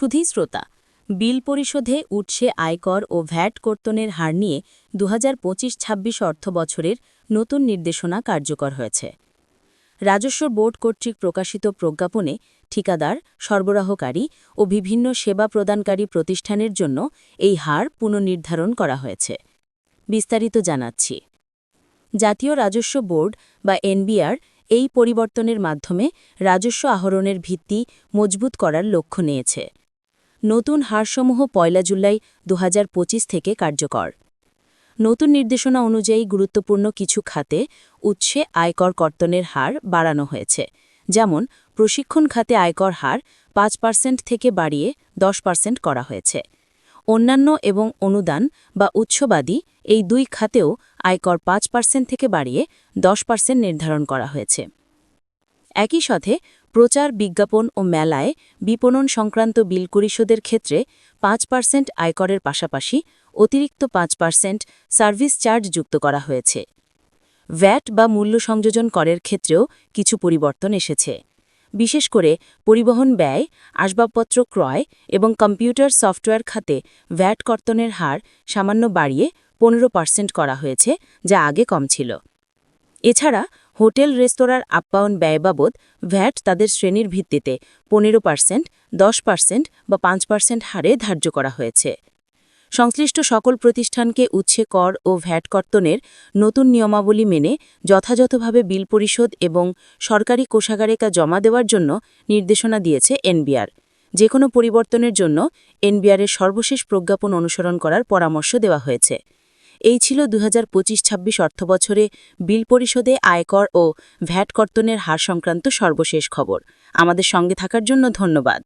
সুধী শ্রোতা, বিল পরিশোধে উঠছে আয়কর ও ভ্যাট কর্তনের হার নিয়ে দু হাজার পঁচিশ ছাব্বিশ অর্থ বছরের নতুন নির্দেশনা কার্যকর হয়েছে। রাজস্ব বোর্ড কর্তৃক প্রকাশিত প্রজ্ঞাপনে ঠিকাদার, সরবরাহকারী ও বিভিন্ন সেবা প্রদানকারী প্রতিষ্ঠানের জন্য এই হার পুনর্নির্ধারণ করা হয়েছে। বিস্তারিত জানাচ্ছি। জাতীয় রাজস্ব বোর্ড বা এনবিআর এই পরিবর্তনের মাধ্যমে রাজস্ব আহরণের ভিত্তি মজবুত করার লক্ষ্য নিয়েছে। নতুন হারসমূহ পয়লা জুলাই দু হাজার পঁচিশ থেকে কার্যকর। নতুন নির্দেশনা অনুযায়ী গুরুত্বপূর্ণ কিছু খাতে উৎসে আয়কর কর্তনের হার বাড়ানো হয়েছে। যেমন, প্রশিক্ষণ খাতে আয়কর হার পাঁচ পার্সেন্ট থেকে বাড়িয়ে দশ পার্সেন্ট করা হয়েছে। অন্যান্য এবং অনুদান বা উৎসবাদী এই দুই খাতেও আয়কর পাঁচ পার্সেন্ট থেকে বাড়িয়ে দশ পার্সেন্ট নির্ধারণ করা হয়েছে। একই সাথে প্রচার, বিজ্ঞাপন ও মেলায় বিপণন সংক্রান্ত বিল পরিশোধের ক্ষেত্রে পাঁচ পার্সেন্ট আয়করের পাশাপাশি অতিরিক্ত পাঁচ পার্সেন্ট সার্ভিস চার্জ যুক্ত করা হয়েছে। ভ্যাট বা মূল্য সংযোজন করের ক্ষেত্রেও কিছু পরিবর্তন এসেছে। বিশেষ করে পরিবহন ব্যয়, আসবাবপত্র ক্রয় এবং কম্পিউটার সফটওয়্যার খাতে ভ্যাট কর্তনের হার সামান্য বাড়িয়ে পনেরো পার্সেন্ট করা হয়েছে, যা আগে কম ছিল। এছাড়া হোটেল, রেস্তোরাঁর আপ্যায়ন ব্যয় বাবদ ভ্যাট তাদের শ্রেণির ভিত্তিতে পনেরো পার্সেন্ট, দশ পার্সেন্ট বা পাঁচ পার্সেন্ট হারে ধার্য করা হয়েছে। সংশ্লিষ্ট সকল প্রতিষ্ঠানকে উচ্ছে কর ও ভ্যাট কর্তনের নতুন নিয়মাবলী মেনে যথাযথভাবে বিল পরিশোধ এবং সরকারি কোষাগারে তা জমা দেওয়ার জন্য নির্দেশনা দিয়েছে এনবিআর। যে কোনো পরিবর্তনের জন্য এনবিআরের সর্বশেষ প্রজ্ঞাপন অনুসরণ করার পরামর্শ দেওয়া হয়েছে। এই ছিল দু হাজার পঁচিশ ছাব্বিশ অর্থবছরে বিল পরিষদে আয়কর ও ভ্যাট কর্তনের হার সংক্রান্ত সর্বশেষ খবর। আমাদের সঙ্গে থাকার জন্য ধন্যবাদ।